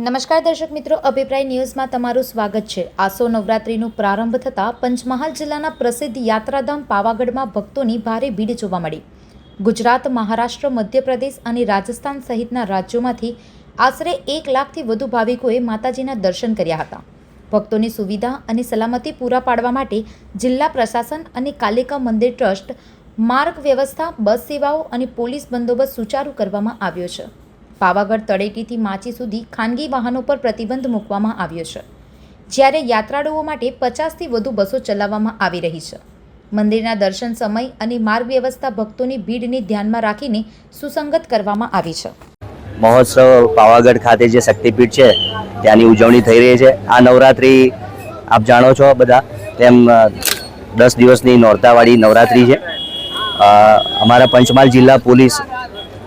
નમસ્કાર દર્શક મિત્રો, અભિપ્રાય ન્યૂઝમાં તમારું સ્વાગત છે. આસો નવરાત્રિનું પ્રારંભ થતાં પંચમહાલ જિલ્લાના પ્રસિદ્ધ યાત્રાધામ પાવાગઢમાં ભક્તોની ભારે ભીડ જોવા મળી. ગુજરાત, મહારાષ્ટ્ર, મધ્યપ્રદેશ અને રાજસ્થાન સહિતના રાજ્યોમાંથી આશરે એક લાખથી વધુ ભાવિકોએ માતાજીના દર્શન કર્યા હતા. ભક્તોની સુવિધા અને સલામતી પૂરા પાડવા માટે જિલ્લા પ્રશાસન અને કાલિકા મંદિર ટ્રસ્ટ, માર્ગ વ્યવસ્થા, બસ સેવાઓ અને પોલીસ બંદોબસ્ત સુચારુ કરવામાં આવ્યો છે. પાવાગઢ તળેટીથી માચી સુધી ખાનગી વાહનો પર પ્રતિબંધ મૂકવામાં આવ્યો છે. જ્યારે યાત્રાળુઓ માટે પચાસથી વધુ બસો ચલાવવામાં આવી રહી છે. મંદિરના દર્શન સમય અને માર્ગ વ્યવસ્થા ભક્તોની ભીડને ધ્યાનમાં રાખીને સુસંગત કરવામાં આવી છે. મહોત્સવ પાવાગઢ ખાતે જે શક્તિપીઠ છે, ત્યાંની ઉજવણી થઈ રહી છે. આ નવરાત્રિ આપ જાણો છો બધા, તેમ દસ દિવસની નોરતાવાળી નવરાત્રિ છે. અમારા પંચમહાલ જિલ્લા પોલીસ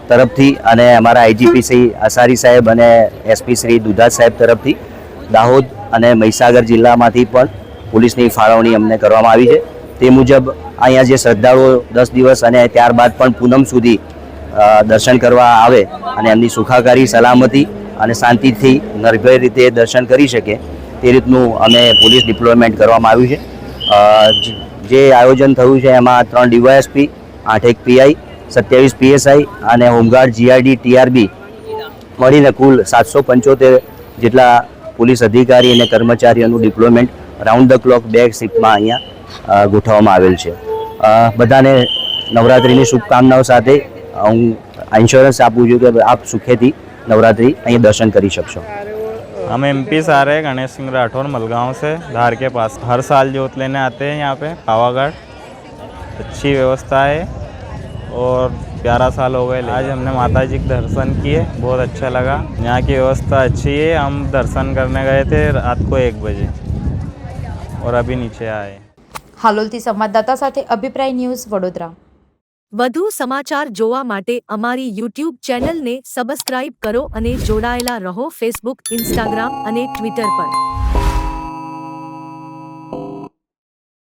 તરફથી અને અમારા આઈજીપી શ્રી અસારી સાહેબ અને એસપી શ્રી દુધાત સાહેબ તરફથી દાહોદ અને મહીસાગર જિલ્લામાંથી પણ પોલીસની ફાળવણી અમને કરવામાં આવી છે. તે મુજબ અહીંયા જે શ્રદ્ધાળુઓ દસ દિવસ અને ત્યારબાદ પણ પૂનમ સુધી દર્શન કરવા આવે અને એમની સુખાકારી, સલામતી અને શાંતિથી નિર્ભય રીતે દર્શન કરી શકે, તે રીતનું અમે પોલીસ ડિપ્લોયમેન્ટ કરવામાં આવ્યું છે. જે આયોજન થયું છે એમાં ત્રણ ડીવાયએસપી, આઠ એક પીઆઈ સત્યાવીસ પીએસઆઈ અને હોમગાર્ડ જીઆરડી ટીઆરબી મળીને કુલ સાતસો પંચોતેર જેટલા પોલીસ અધિકારી અને કર્મચારીઓનું ડિપ્લોયમેન્ટ રાઉન્ડ ધ ક્લોક બે શિફ્ટમાં અહીંયા અ, ગોઠવવામાં આવેલ છે અ, બધાને નવરાત્રિની શુભકામનાઓ સાથે હું ઇન્સ્યોરન્સ આપું છું કે આપ સુખેથી નવરાત્રિ અહીં દર્શન કરી શકશો हम एमपी से आ रहे हैं गणेश सिंह राठौर मलगांव से धार के पास हर साल जोत लेने आते हैं यहाँ पे पावागढ़ अच्छी व्यवस्था है और ग्यारह साल हो गए आज हमने माता जी के दर्शन किए बहुत अच्छा लगा यहाँ की व्यवस्था अच्छी है हम दर्शन करने गए थे रात को एक बजे और अभी नीचे आए હાલોલથી સંવાદદાતા સાથે અભિપ્રાય ન્યૂઝ વડોદરા વધુ સમાચાર જોવા માટે અમારી યુટ્યુબ ચેનલને સબસ્ક્રાઇબ કરો અને જોડાયેલા રહો ફેસબુક ઇન્સ્ટાગ્રામ અને ટ્વિટર પર